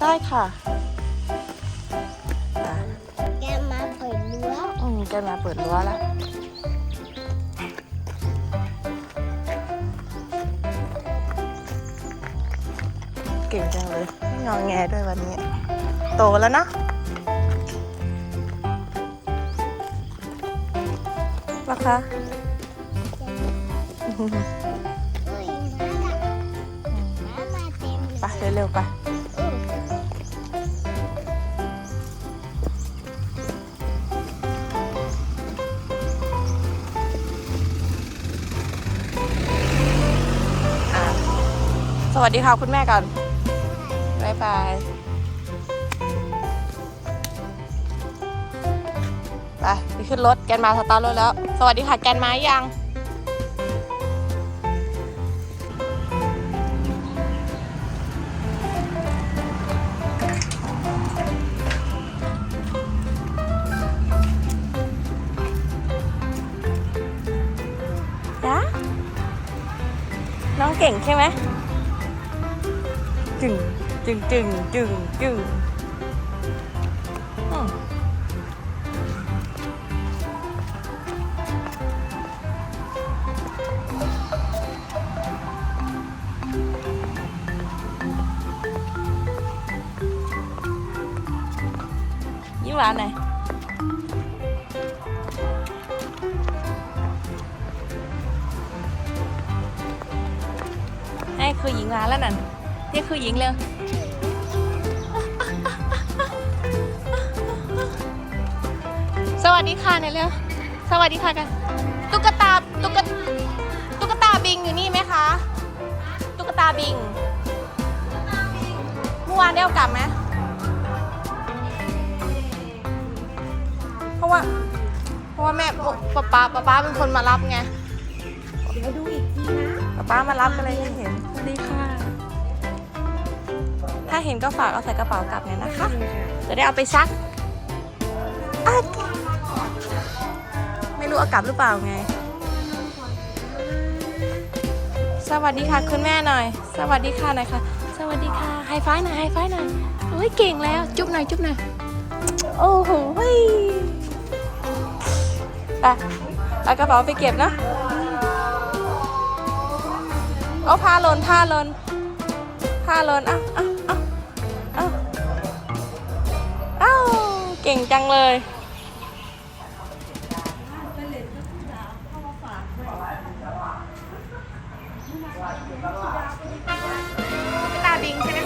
ได้ค่ะอะแกมาเปิดรั้วอืมแกมาเปิดรั้วแล้วเก่งจังเลยไม่งอแงด้วยวันนี้ โตแล้วเนอะราคาเอ้ยมาละมามาเต็มเลยไปเร็วๆไป วัสดีค่ะคุณแม่ก่อนบายบายไปไปขึ้นรถแกนมาสตาร์ทรถแล้ว สวัสดีค่ะแกนมายังจ๊ะน้องเก่งใช่ไหม จึงจึงจึงจึงจึงอืมยิ้มหวานหน่อยให้ครูหญิงมาแล้วนั่น เรียกครูหญิงเร็วสวัสดีค่ะเนี่ยเร็วสวัสดีค่ะกันตุ๊กตาตุ๊กตาตุ๊กตาบิงอยู่นี่ไหมคะ ตุ๊กตาบิงเมื่อวานได้เอากลับไหมเพราะว่าเพราะว่าแม่ป๊าป๊าป๊าป๊าเป็นคนมารับไงเดี๋ยวดูอีกทีนะป๊าป๊ามารับก็เลยไม่เห็นสวัสดีค่ะ ถ้าเห็นก็ฝากเอาใส่กระเป๋ากลับเนี่ยนะคะ จะได้เอาไปซักอะไม่รู้เอากลับหรือเปล่าไง สวัสดีค่ะคุณแม่หน่อย สวัสดีค่ะหน่อยค่ะ สวัสดีค่ะไฮไฟว์หน่อยไฮไฟว์หน่อยโอ้ยเก่งแล้ว จุ๊บหน่อยจุ๊บหน่อย โอ้โหเฮ้ยไปเอากระเป๋าไปเก็บนะเอาผ้าหลนผ้าหลนผ้าหลนอะอะอะอะ ก่งจังเลยตาบิงใช่ไหม